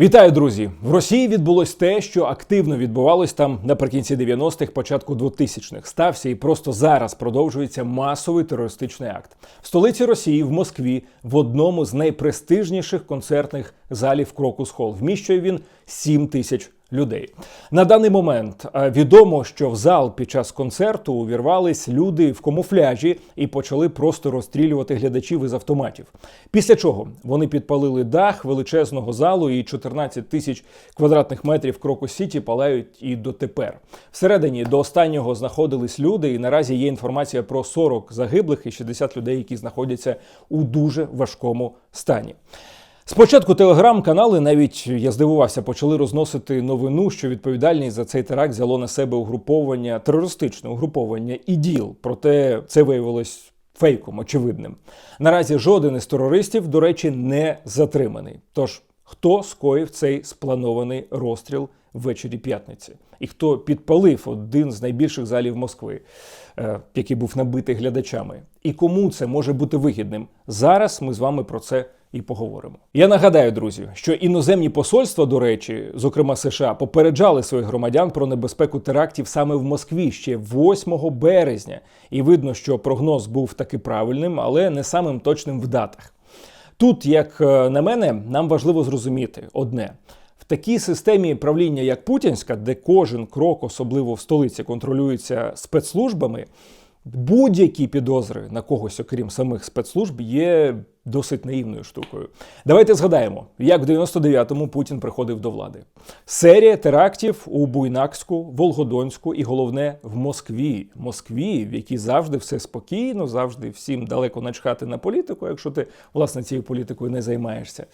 Вітаю, друзі! В Росії відбулось те, що активно відбувалось там наприкінці 90-х, початку 2000-х. Стався і просто зараз продовжується масовий терористичний акт в столиці Росії, в Москві, в одному з найпрестижніших концертних залів Крокус Холл. Вміщує він 7 тисяч людей. На даний момент е, відомо, що в зал під час концерту увірвались люди в камуфляжі і почали просто розстрілювати глядачів із автоматів. Після чого вони підпалили дах величезного залу і 14 тисяч квадратних метрів Крокус Сіті палають і дотепер. Всередині до останнього знаходились люди, і наразі є інформація про 40 загиблих і 60 людей, які знаходяться у дуже важкому стані. Спочатку телеграм-канали, навіть я здивувався, почали розносити новину, що відповідальність за цей теракт взяло на себе угруповання, терористичне угруповання іділ. Проте це виявилось фейком, очевидним. Наразі жоден із терористів, до речі, не затриманий. Тож хто скоїв цей спланований розстріл ввечері п'ятниці? І хто підпалив один з найбільших залів Москви, е, який був набитий глядачами? І кому це може бути вигідним? Зараз ми з вами про це і поговоримо. Я нагадаю, друзі, що іноземні посольства, до речі, зокрема США, попереджали своїх громадян про небезпеку терактів саме в Москві ще 8 березня. І видно, що прогноз був таки правильним, але не самим точним в датах. Тут, як е, на мене, нам важливо зрозуміти одне. Такій системі правління, як Путінська, де кожен крок, особливо в столиці, контролюється спецслужбами, будь-які підозри на когось, окрім самих спецслужб, є досить наївною штукою. Давайте згадаємо, як в 99-му Путін приходив до влади. Серія терактів у Буйнакську, Волгодонську і головне в Москві. Москві, в якій завжди все спокійно, завжди всім далеко начхати на політику, якщо ти власне цією політикою не займаєшся.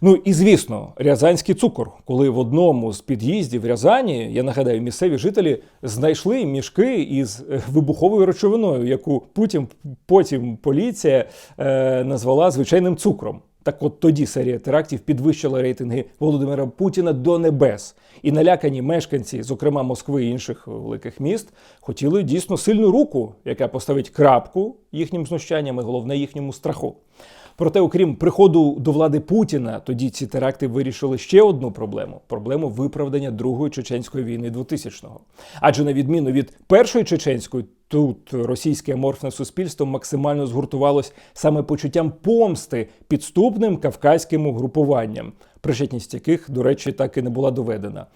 Ну і звісно, рязанський цукор, коли в одному з під'їздів Рязані, я нагадаю, місцеві жителі знайшли мішки із е, вибуховою речовиною, яку потім, потім поліція е, назвала звичайним цукром. Так от тоді серія терактів підвищила рейтинги Володимира Путіна до небес. І налякані мешканці, зокрема Москви і інших великих міст, хотіли дійсно сильну руку, яка поставить крапку їхнім знущанням і головне їхньому страху. Проте, окрім приходу до влади Путіна, тоді ці теракти вирішили ще одну проблему проблему виправдання Другої чеченської війни 2000-го. Адже на відміну від першої чеченської, тут російське аморфне суспільство максимально згуртувалось саме почуттям помсти підступним кавказьким угрупуванням, причетність яких, до речі, так і не була доведена.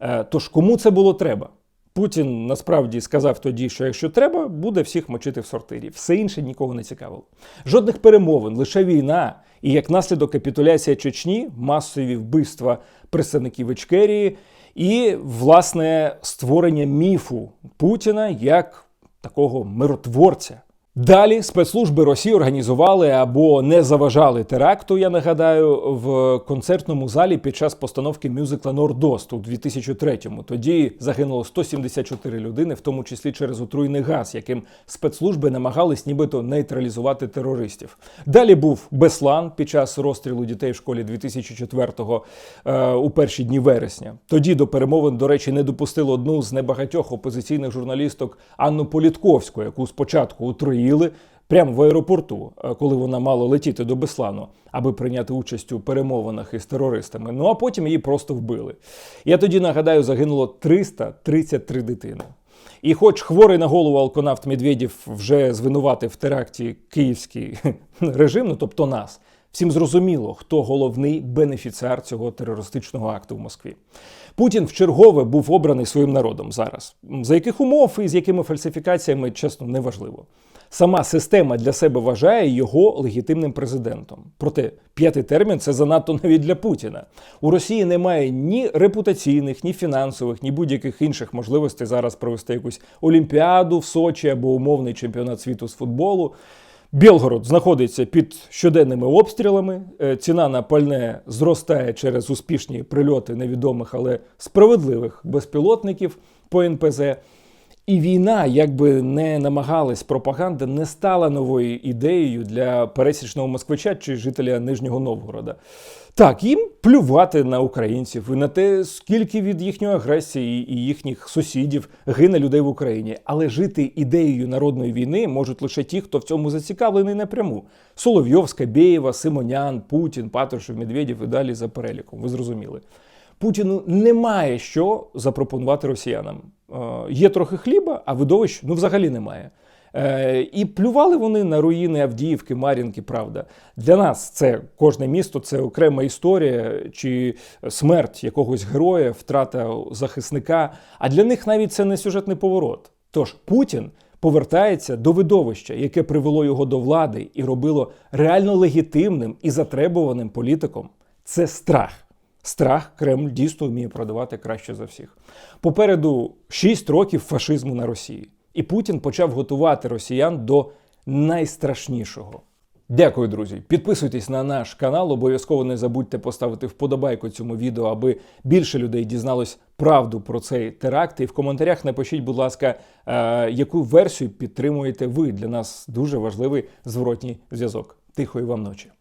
Е, Тож кому це було треба? Путін насправді сказав тоді, що якщо треба, буде всіх мочити в сортирі. Все інше нікого не цікавило. Жодних перемовин, лише війна. І як наслідок капітуляція Чечні, масові вбивства представників Ічкерії і, власне, створення міфу Путіна як такого миротворця. Далі спецслужби Росії організували або не заважали теракту. Я нагадаю, в концертному залі під час постановки мюзикла Нордост у 2003-му. Тоді загинуло 174 людини, в тому числі через отруйний газ, яким спецслужби намагались нібито нейтралізувати терористів. Далі був Беслан під час розстрілу дітей в школі 2004-го е, у перші дні вересня. Тоді до перемовин, до речі, не допустили одну з небагатьох опозиційних журналісток Анну Політковську, яку спочатку отруїли отруїли прямо в аеропорту, е, коли вона мала летіти до Беслану, аби прийняти участь у перемовинах із терористами. Ну а потім її просто вбили. Я тоді нагадаю, загинуло 333 дитини. І, хоч хворий на голову алконавт Медведєв вже звинуватив в теракті київський режим, ну тобто нас. Всім зрозуміло, хто головний бенефіціар цього терористичного акту в Москві. Путін вчергове був обраний своїм народом зараз. За яких умов і з якими фальсифікаціями, чесно, неважливо. Сама система для себе вважає його легітимним президентом. Проте п'ятий термін це занадто навіть для Путіна. У Росії немає ні репутаційних, ні фінансових, ні будь-яких інших можливостей зараз провести якусь олімпіаду в Сочі або умовний чемпіонат світу з футболу. Білгород знаходиться під щоденними обстрілами. Е, ціна на пальне зростає через успішні прильоти невідомих, але справедливих безпілотників по НПЗ. І війна, як би не намагалась пропаганда, не стала новою ідеєю для пересічного москвича чи жителя Нижнього Новгорода. Так, їм плювати на українців і на те, скільки від їхньої агресії і їхніх сусідів гине людей в Україні. Але жити ідеєю народної війни можуть лише ті, хто в цьому зацікавлений напряму: Соловйов, Скабєєва, Симонян, Путін, Патрушев, Медведєв і далі за переліком. Ви зрозуміли. Путіну немає що запропонувати росіянам. Е, є трохи хліба, а видовищ ну взагалі немає. Е, і плювали вони на руїни Авдіївки, Мар'їнки, правда. Для нас це кожне місто, це окрема історія чи смерть якогось героя, втрата захисника. А для них навіть це не сюжетний поворот. Тож Путін повертається до видовища, яке привело його до влади і робило реально легітимним і затребуваним політиком. Це страх. Страх Кремль дійсно вміє продавати краще за всіх. Попереду 6 років фашизму на Росії. І Путін почав готувати росіян до найстрашнішого. Дякую, друзі. Підписуйтесь на наш канал. Обов'язково не забудьте поставити вподобайку цьому відео, аби більше людей дізналось правду про цей теракт. І в коментарях напишіть, будь ласка, е, яку версію підтримуєте ви. Для нас дуже важливий зворотній зв'язок. Тихої вам ночі.